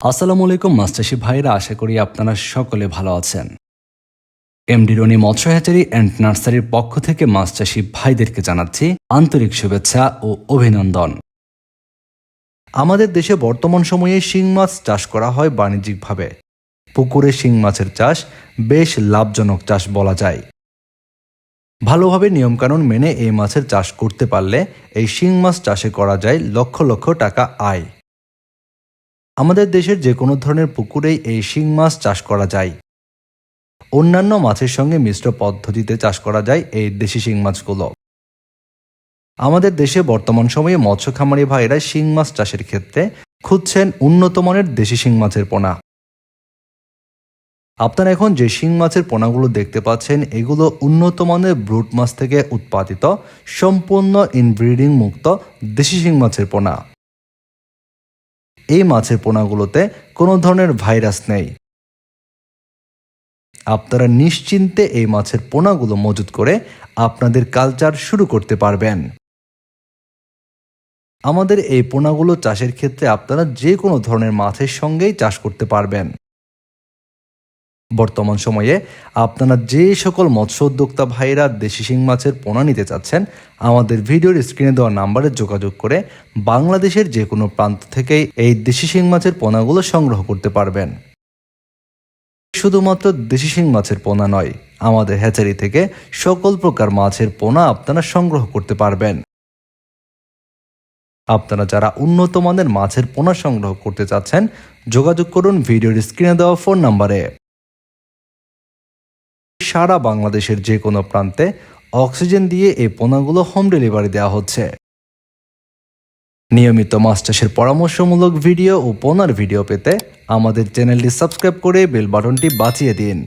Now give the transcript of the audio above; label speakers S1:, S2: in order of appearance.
S1: আসসালামু আলাইকুম মাস্টারশি ভাইরা। আশা করি আপনারা সকলে ভালো আছেন। এমডি রনি মৎস্য হ্যাচারি অ্যান্ড নার্সারির পক্ষ থেকে চাষি ভাইদেরকে জানাচ্ছি আন্তরিক শুভেচ্ছা ও অভিনন্দন। আমাদের দেশে বর্তমান সময়ে শিং মাছ চাষ করা হয় বাণিজ্যিকভাবে। পুকুরে শিং মাছের চাষ বেশ লাভজনক চাষ বলা যায়। ভালোভাবে নিয়মকানুন মেনে এই মাছের চাষ করতে পারলে এই শিং মাছ চাষে করা যায় লক্ষ লক্ষ টাকা আয়। আমাদের দেশের যে কোনো ধরনের পুকুরেই এই শিং মাছ চাষ করা যায়। অন্যান্য মাছের সঙ্গে মিশ্র পদ্ধতিতে চাষ করা যায় এই দেশি শিং মাছগুলো। আমাদের দেশে বর্তমান সময়ে মৎস্য খামারি ভাইরা শিং মাছ চাষের ক্ষেত্রে খুঁজছেন উন্নত মানের দেশি শিং মাছের পোনা। আপনারা এখন যে শিং মাছের পোনাগুলো দেখতে পাচ্ছেন, এগুলো উন্নত মানের ব্রুট মাছ থেকে উৎপাদিত, সম্পূর্ণ ইনব্রিডিং মুক্ত দেশি শিং মাছের পোনা। এই মাছের পোনাগুলোতে কোনো ধরনের ভাইরাস নেই। আপনারা নিশ্চিন্তে এই মাছের পোনাগুলো মজুত করে আপনাদের কালচার শুরু করতে পারবেন। আমাদের এই পোনাগুলো চাষের ক্ষেত্রে আপনারা যে কোনো ধরনের মাছের সঙ্গেই চাষ করতে পারবেন। বর্তমান সময়ে আপনারা যে সকল মৎস্য উদ্যোক্তা ভাইরা দেশি শিং মাছের পোনা নিতে চাচ্ছেন, আমাদের ভিডিওর স্ক্রিনে দেওয়া নাম্বারে যোগাযোগ করে বাংলাদেশের যে কোনো প্রান্ত থেকেই এই দেশি শিং মাছের পোনাগুলো সংগ্রহ করতে পারবেন। শুধুমাত্র দেশি শিং মাছের পোনা নয়, আমাদের হ্যাচারি থেকে সকল প্রকার মাছের পোনা আপনারা সংগ্রহ করতে পারবেন। আপনারা যারা উন্নত মানের মাছের পোনা সংগ্রহ করতে চাচ্ছেন, যোগাযোগ করুন ভিডিওর স্ক্রিনে দেওয়া ফোন নাম্বারে। সারা বাংলাদেশের যে কোনো প্রান্তে অক্সিজেন দিয়ে এই পোনাগুলো হোম ডেলিভারি দেওয়া হচ্ছে। নিয়মিত মাছ চাষের পরামর্শমূলক ভিডিও ও পোনার ভিডিও পেতে আমাদের চ্যানেলটি সাবস্ক্রাইব করে বেল বাটনটি বাঁচিয়ে দিন।